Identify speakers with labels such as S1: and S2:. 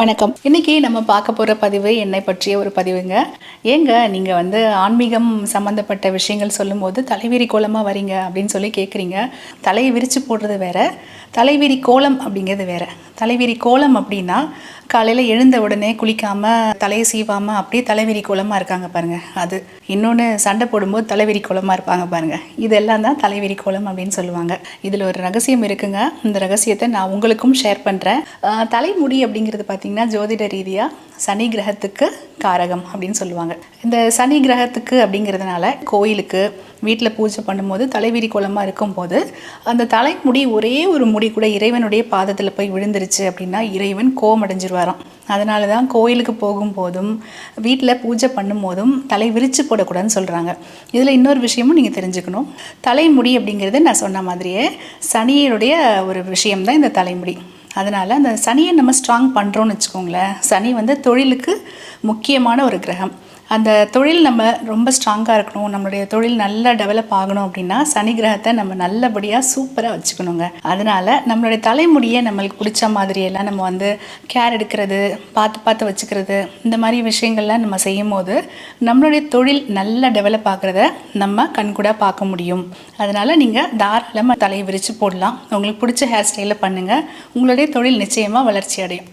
S1: வணக்கம். இன்னைக்கு நம்ம பார்க்க போகிற பதிவு என்னை பற்றிய ஒரு பதிவுங்க. ஏங்க நீங்கள் வந்து ஆன்மீகம் சம்மந்தப்பட்ட விஷயங்கள் சொல்லும்போது தலைவிரி கோலமாக வரீங்க அப்படின்னு சொல்லி கேட்குறீங்க தலையை விரித்து போடுறது வேற தலைவிரி கோலம் அப்படிங்கிறது வேற. தலைவிரி கோலம் அப்படின்னா காலையில் எழுந்த உடனே குளிக்காமல் தலையை சீவாமல் அப்படியே தலைவிரி கோலமாக இருக்காங்க பாருங்கள் அது இன்னொன்று சண்டை போடும்போது தலைவிரி கோலமாக இருப்பாங்க பாருங்கள் இதெல்லாம் தான் தலைவிரி கோலம் அப்படின்னு சொல்லுவாங்க. இதில் ஒரு ரகசியம் இருக்குங்க. இந்த ரகசியத்தை நான் உங்களுக்கும் ஷேர் பண்ணுறேன் தலைமுடி அப்படிங்கிறது பார்த்திங்கன்னா ஜோதிட ரீதியாக சனி கிரகத்துக்கு காரகம் அப்படின்னு சொல்லுவாங்க. இந்த சனி கிரகத்துக்கு அப்படிங்கிறதுனால கோயிலுக்கு வீட்டில் பூஜை பண்ணும்போது தலைவிரி கோலமாக இருக்கும்போது அந்த தலைமுடி ஒரே ஒரு முடி கூட இறைவனுடைய பாதத்தில் போய் விழுந்துருச்சு அப்படின்னா இறைவன் கோமடைஞ்சிருவாராம் அதனால தான் கோயிலுக்கு போகும்போதும் வீட்டில் பூஜை பண்ணும்போதும் தலை விரித்து போடக்கூடாதுன்னு சொல்கிறாங்க இதில் இன்னொரு விஷயமும் நீங்கள் தெரிஞ்சுக்கணும். தலைமுடி அப்படிங்கிறது நான் சொன்ன மாதிரியே சனியினுடைய ஒரு விஷயம் தான் இந்த தலைமுடி. அதனால் அந்த சனியை நம்ம ஸ்ட்ராங் பண்ணுறோன்னு வச்சுக்கோங்களேன். சனி வந்து தொழிலுக்கு முக்கியமான ஒரு கிரகம். அந்த தொழில் நம்ம ரொம்ப ஸ்ட்ராங்காக இருக்கணும். நம்மளுடைய தொழில் நல்லா டெவலப் ஆகணும் அப்படின்னா சனி கிரகத்தை நம்ம நல்லபடியாக சூப்பராக வச்சுக்கணுங்க. அதனால் நம்மளுடைய தலைமுடியை நம்மளுக்கு பிடிச்ச மாதிரியெல்லாம் நம்ம வந்து கேர் எடுக்கிறது பார்த்து பார்த்து வச்சுக்கிறது இந்த மாதிரி விஷயங்கள்லாம் நம்ம செய்யும் போது நம்மளுடைய தொழில் நல்லா டெவலப் ஆகிறத நம்ம கண்கூட பார்க்க முடியும். அதனால் நீங்கள் தாராளமாக தலையை விரித்து போடலாம். உங்களுக்கு பிடிச்ச ஹேர் ஸ்டைலில் பண்ணுங்கள் உங்களுடைய தொழில் நிச்சயமாக வளர்ச்சி அடையும்.